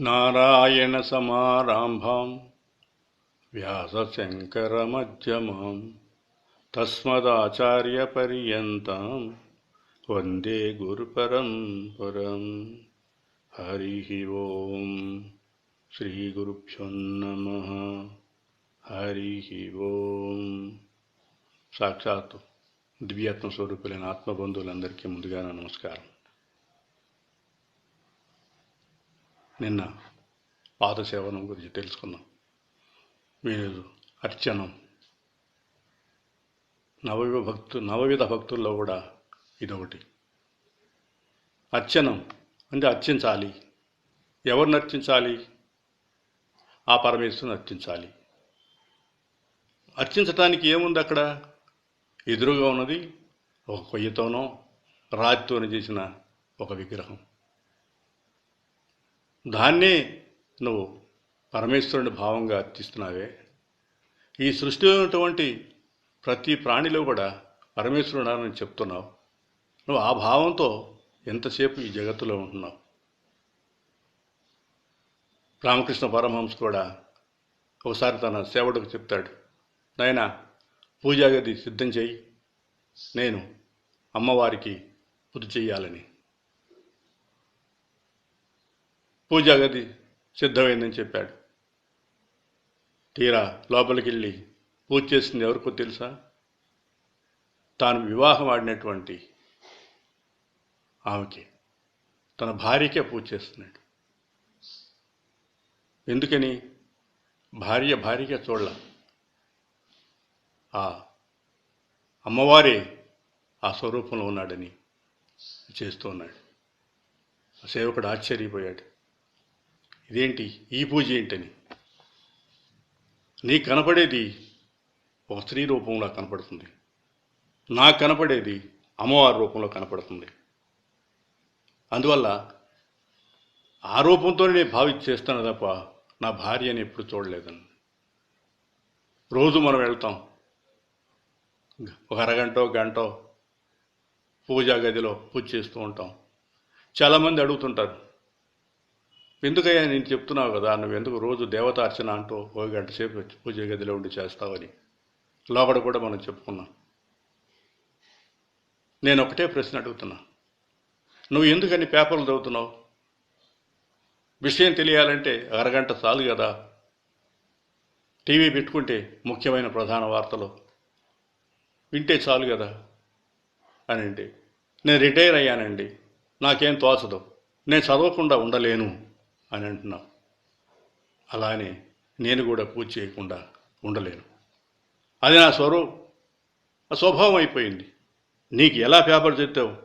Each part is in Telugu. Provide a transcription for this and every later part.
నారాయణసమారంభాం వ్యాసశంకరమధ్యమాం తస్మదాచార్యపర్యంతం వందే గురుపరంపరం హరి ఓం శ్రీగురుభ్యో నమ హరి ఓం సాక్షాత్తు దివ్యాత్మ స్వరూపులైన ఆత్మబంధువులందరికీ ముందుగా నా నమస్కారం. నిన్న పాదసేవనం గురించి తెలుసుకున్నాం మీరు అర్చనం. నవవిధ భక్తు నవవిధ భక్తుల్లో కూడా ఇదొకటి. అర్చనం అంటే అర్చించాలి. ఎవరిని అర్చించాలి? ఆ పరమేశ్వరుని అర్చించాలి. అర్చించటానికి ఏముంది అక్కడ? ఎదురుగా ఉన్నది ఒక కొయ్యతోనో రాతితోనో చేసిన ఒక విగ్రహం. దాన్నే నువ్వు పరమేశ్వరుని భావంగా తీస్తున్నావే. ఈ సృష్టిలో ఉన్నటువంటి ప్రతి ప్రాణిలో కూడా పరమేశ్వరుడు అని చెప్తున్నావు. నువ్వు ఆ భావంతో ఎంతసేపు ఈ జగత్తులో ఉంటున్నావు? రామకృష్ణ పరమహంస కూడా ఒకసారి తన సేవకుడికి చెప్తాడు నాయన పూజాగది సిద్ధం చేయి. నేను అమ్మవారికి పూజ చేయాలని పూజా గది సిద్ధమైందని చెప్పాడు. తీరా లోపలికి వెళ్ళి పూజ చేసింది ఎవరికో తెలుసా? తాను వివాహం ఆడినటువంటి ఆమెకి. తన భార్యకే పూజ చేస్తున్నాడు. ఎందుకని? భార్య భార్యకే చూడాల. ఆ అమ్మవారే ఆ స్వరూపంలో ఉన్నాడని చేస్తూ ఉన్నాడు. సేవకుడు ఆశ్చర్యపోయాడు. ఇదేంటి? ఈ పూజ ఏంటని. నీకు కనపడేది ఒక స్త్రీ రూపంలో కనపడుతుంది. నాకు కనపడేది అమ్మవారి రూపంలో కనపడుతుంది. అందువల్ల ఆ రూపంతోనే నేను భావించి చేస్తాను తప్ప నా భార్యని ఎప్పుడు చూడలేదని. రోజు మనం వెళ్తాం. ఒక అరగంటో గంటో పూజా గదిలో పూజ చేస్తూ ఉంటాం. చాలామంది అడుగుతుంటారు ఎందుకయ్యా నేను చెప్తున్నావు కదా నువ్వు ఎందుకు రోజు దేవతార్చన అంటూ ఓ గంట సేపు పూజ గదిలో ఉండి చేస్తావని? లోపల కూడా మనం చెప్పుకున్నాం. నేను ఒకటే ప్రశ్న అడుగుతున్నా. నువ్వు ఎందుకని పేపర్లు చదువుతున్నావు? విషయం తెలియాలంటే అరగంట చాలు కదా. టీవీ పెట్టుకుంటే ముఖ్యమైన ప్రధాన వార్తలు. వింటే చాలు కదా. అనండి నేను రిటైర్ అయ్యానండి. నాకేం తోచదు. నేను చదవకుండా ఉండలేను. అని అంటున్నాం. అలానే నేను కూడా పూజ చేయకుండా ఉండలేను. అది నా స్వరూ స్వభావం అయిపోయింది. నీకు ఎలా పేపర్ చెప్తావు?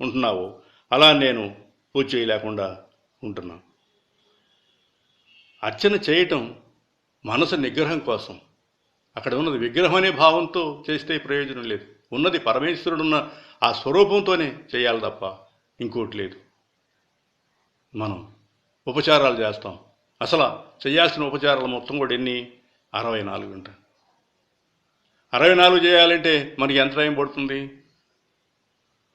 ఉంటున్నావో. అలా నేను పూజ చేయలేకుండా ఉంటున్నా. అర్చన చేయటం మనసు నిగ్రహం కోసం. అక్కడ ఉన్నది విగ్రహం అనే భావంతో చేస్తే ప్రయోజనం లేదు. ఉన్నది పరమేశ్వరుడున్న ఆ స్వరూపంతోనే చేయాలి తప్ప ఇంకోటి లేదు. మనం ఉపచారాలు చేస్తాం. అసలు చేయాల్సిన ఉపచారాలు మొత్తం కూడా ఎన్ని? అరవై నాలుగు ఉంటాయి అరవై నాలుగు చేయాలంటే మనకి ఎంత టైం పడుతుంది?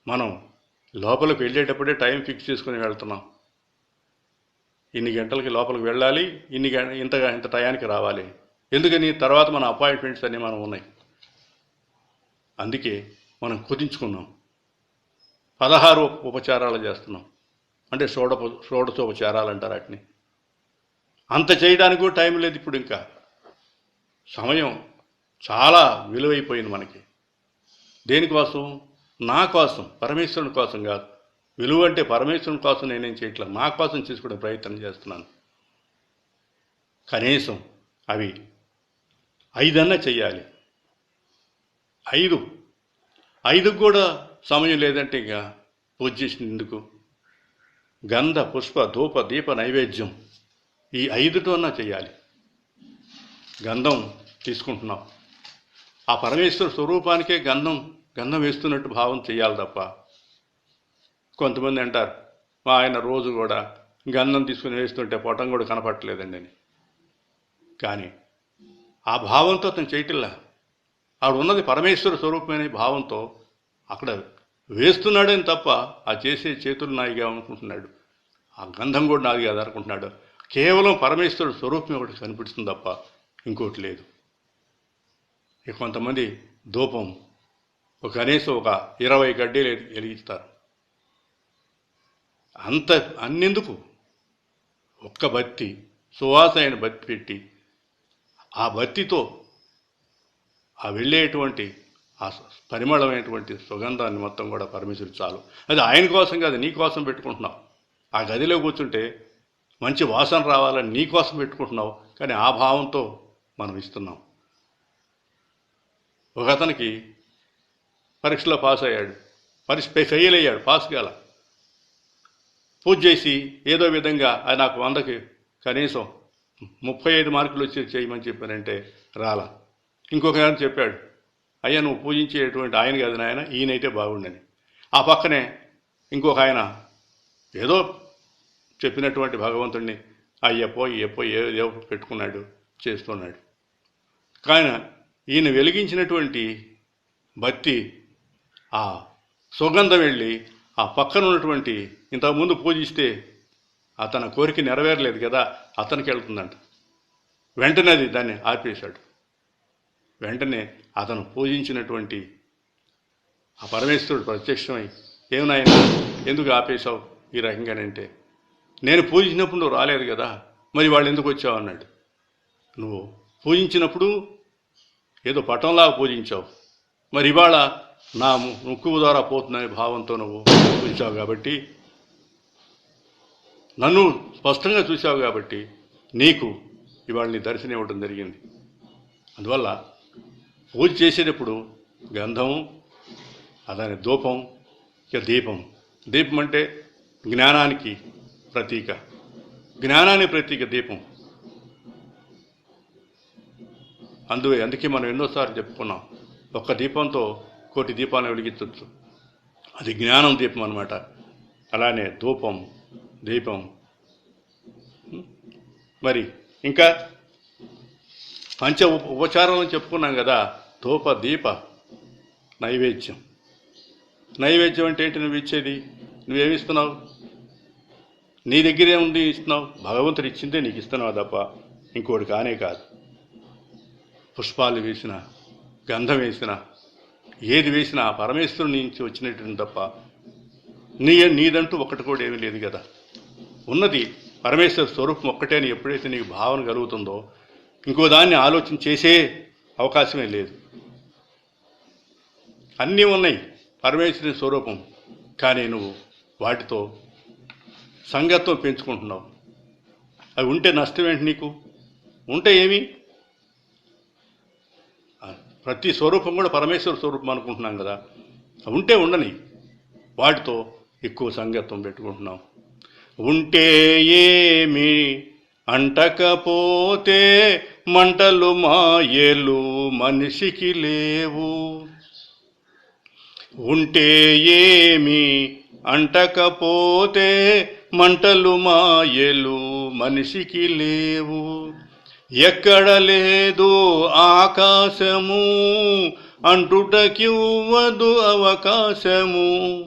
మనం లోపలికి వెళ్ళేటప్పుడే టైం ఫిక్స్ చేసుకుని వెళ్తున్నాం. ఇన్ని గంటలకి లోపలికి వెళ్ళాలి ఇన్ని గంట ఇంత టయానికి రావాలి. ఎందుకని? తర్వాత మన అపాయింట్మెంట్స్ అన్నీ మనం ఉన్నాయి. అందుకే మనం కుదించుకున్నాం. పదహారు ఉపచారాలు చేస్తున్నాం. అంటే షోడ షోడశోపచారాలంటారు వాటిని. అంత చేయడానికి కూడా టైం లేదు ఇప్పుడు ఇంకా. సమయం చాలా విలువైపోయింది మనకి. దేనికోసం నా కోసం పరమేశ్వరుని కోసం కాదు. విలువ అంటే పరమేశ్వరుని కోసం నేనేం చేయట్లేదు నా కోసం చేసుకునే ప్రయత్నం చేస్తున్నాను. కనీసం అవి ఐదన్నా చెయ్యాలి. ఐదు. ఐదుకు కూడా సమయం లేదంటే ఇక పూజ చేసిన ఎందుకు? గంధ పుష్ప ధూప దీప నైవేద్యం ఈ ఐదుతోనా చేయాలి. గంధం తీసుకుంటున్నాం. ఆ పరమేశ్వర స్వరూపానికే గంధం గంధం వేస్తున్నట్టు భావం చేయాలి తప్ప. కొంతమంది అంటారు మా ఆయన రోజు కూడా గంధం తీసుకుని వేస్తుంటే పొటం కూడా కనపట్టలేదండి అని. కానీ ఆ భావంతో అతను చేయటిల్లా ఆవిడ ఉన్నది పరమేశ్వర స్వరూపమైన భావంతో అక్కడ వేస్తున్నాడని తప్ప ఆ చేసే చేతులు నాయిగా అనుకుంటున్నాడు ఆ గంధం కూడా నాది కాదు అనుకుంటున్నాడు కేవలం పరమేశ్వరుడు స్వరూపం ఒకటి కనిపిస్తుంది తప్ప ఇంకోటి లేదు. ఇక కొంతమంది ధూపం ఒక కనీసం ఒక ఇరవై గడ్డీలు వెలిగిస్తారు అంత అన్నెందుకు? ఒక్క బత్తి సువాసైన బత్తి పెట్టి ఆ బత్తితో ఆ వెళ్ళేటువంటి ఆ పరిమళమైనటువంటి సుగంధాన్ని మొత్తం కూడా పరమేశ్వరు చాలు. అది ఆయన కోసం కాదు నీ కోసం పెట్టుకుంటున్నావు. ఆ గదిలో కూర్చుంటే మంచి వాసన రావాలని నీ కోసం పెట్టుకుంటున్నావు కానీ ఆ భావంతో మనం ఇస్తున్నాం. ఒక అతనికి పరీక్షలో పాస్ అయ్యాడు. పరీక్ష ఫెయిల్ అయ్యాడు పాస్ కాల. పూజ చేసి ఏదో విధంగా అది నాకు వందకి కనీసం ముప్పై ఐదు మార్కులు వచ్చి చేయమని చెప్పానంటే రాలా. ఇంకొక చెప్పాడు అయ్యా నువ్వు పూజించేటువంటి ఆయన కాదు నాయన ఈయనైతే బాగుండని. ఆ పక్కనే ఇంకొక ఆయన ఏదో చెప్పినటువంటి భగవంతుడిని అయ్యప్పో అయ్యప్పో ఏదో పెట్టుకున్నాడు చేస్తున్నాడు. కాయన ఈయన వెలిగించినటువంటి బత్తి ఆ సుగంధం వెళ్ళి ఆ పక్కన ఉన్నటువంటి ఇంతకుముందు పూజిస్తే అతని కోరిక నెరవేరలేదు కదా అతనికి వెళ్తుందంట. వెంటనే అది దాన్ని ఆపేశాడు వెంటనే అతను పూజించినటువంటి ఆ పరమేశ్వరుడు ప్రత్యక్షమై ఏమనాయన ఎందుకు ఆపేశావు ఈ రకంగానంటే నేను పూజించినప్పుడు నువ్వు రాలేదు కదా మరి వాళ్ళు ఎందుకు వచ్చావు? అన్నాడు. నువ్వు పూజించినప్పుడు ఏదో పటంలాగా పూజించావు మరి ఇవాళ నా ముక్కు ద్వారా పోతుందనే భావంతో నువ్వు పూజించావు కాబట్టి నన్ను స్పష్టంగా చూశావు కాబట్టి నీకు ఇవాళ నీ దర్శనం ఇవ్వడం జరిగింది. అందువల్ల పూజ చేసేటప్పుడు గంధం అదాని ధూపం ఇక దీపం. దీపం అంటే జ్ఞానానికి ప్రతీక. జ్ఞానానికి ప్రతీక దీపం. అందువే అందుకే మనం ఎన్నోసార్లు చెప్పుకున్నాం ఒక్క దీపంతో కోటి దీపాలను వెలిగించవచ్చు అది జ్ఞానం దీపం అనమాట అలానే ధూపం దీపం. మరి ఇంకా పంచ ఉప ఉపచారాలను చెప్పుకున్నాం కదా ధూప దీప నైవేద్యం. నైవేద్యం అంటే ఏంటి నువ్వు ఇచ్చేది? నువ్వేమిస్తున్నావు? నీ దగ్గరే ఉంది ఇస్తున్నావు? భగవంతుడు ఇచ్చిందే నీకు ఇస్తున్నావు తప్ప ఇంకోటి కానే కాదు. పుష్పాలు వేసిన గంధం వేసిన ఏది వేసినా ఆ పరమేశ్వరుని నుంచి వచ్చినట్టు తప్ప నీ నీదంటూ ఒకటి కూడా ఏమీ లేదు కదా. ఉన్నది పరమేశ్వర స్వరూపం ఒక్కటే అని ఎప్పుడైతే నీకు భావన కలుగుతుందో ఇంకో దాన్ని ఆలోచన చేసే అవకాశమే లేదు. అన్నీ ఉన్నాయి. పరమేశ్వరి స్వరూపం. కానీ నువ్వు వాటితో సంగత్వం పెంచుకుంటున్నావు. అవి ఉంటే నష్టం ఏంటి నీకు? ఉంటే ఏమి? ప్రతి స్వరూపం కూడా పరమేశ్వర స్వరూపం అనుకుంటున్నాం కదా. ఉంటే ఉండని వాటితో ఎక్కువ సంగత్వం పెట్టుకుంటున్నాం ఉంటే ఏమి? అంటకపోతే మంటలు మాయలు మనిషికి లేవు. ఉంటే ఏమి అంటకపోతే మంటలు మాయలు మనిషికి లేవు. ఎక్కడ లేదు ఆకాశము అంటుటకివ్వదు అవకాశము.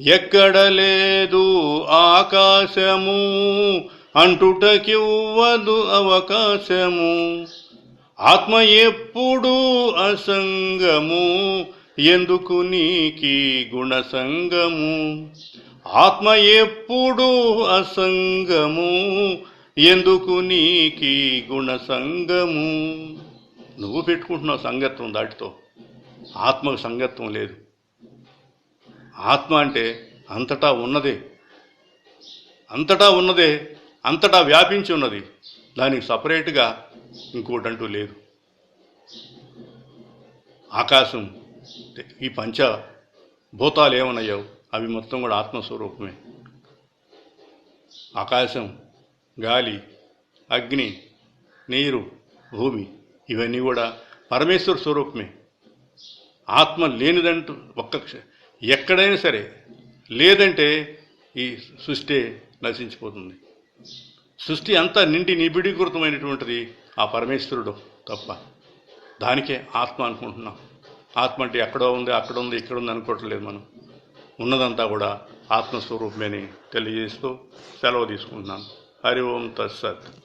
ఎక్కడ లేదు ఆకాశము అంటుటకివ్వదు అవకాశము. ఆత్మ ఎప్పుడూ అసంగము ఎందుకు నీకి గుణసంగము? ఆత్మ ఎప్పుడు అసంగము. ఎందుకు నీకి గుణసంగము? నువ్వు పెట్టుకుంటున్నావు సంగత్వం దాటితో. ఆత్మకు సంగత్వం లేదు. ఆత్మ అంటే అంతటా ఉన్నదే. అంతటా ఉన్నదే అంతటా వ్యాపించి ఉన్నది. దానికి సపరేట్గా ఇంకోటంటూ లేదు. ఆకాశం ఈ పంచ భూతాలు ఏమన్నాయో అవి మొత్తం కూడా ఆత్మస్వరూపమే. ఆకాశం గాలి అగ్ని నీరు భూమి ఇవన్నీ కూడా పరమేశ్వర స్వరూపమే. ఆత్మ లేనిదంటూ ఒక్క ఎక్కడైనా సరే లేదంటే ఈ సృష్టి నశించిపోతుంది. సృష్టి అంతా నిండి నిబిడీకృతమైనటువంటిది ఆ పరమేశ్వరుడు తప్ప. దానికే ఆత్మ అనుకుంటున్నాం. ఆత్మ అంటే ఎక్కడో ఉంది అక్కడ ఉంది ఇక్కడ ఉంది అనుకోవట్లేదు మనం. ఉన్నదంతా కూడా ఆత్మస్వరూపమే తెలియజేస్తూ సెలవు తీసుకుంటున్నాను. హరి ఓం తత్సత్.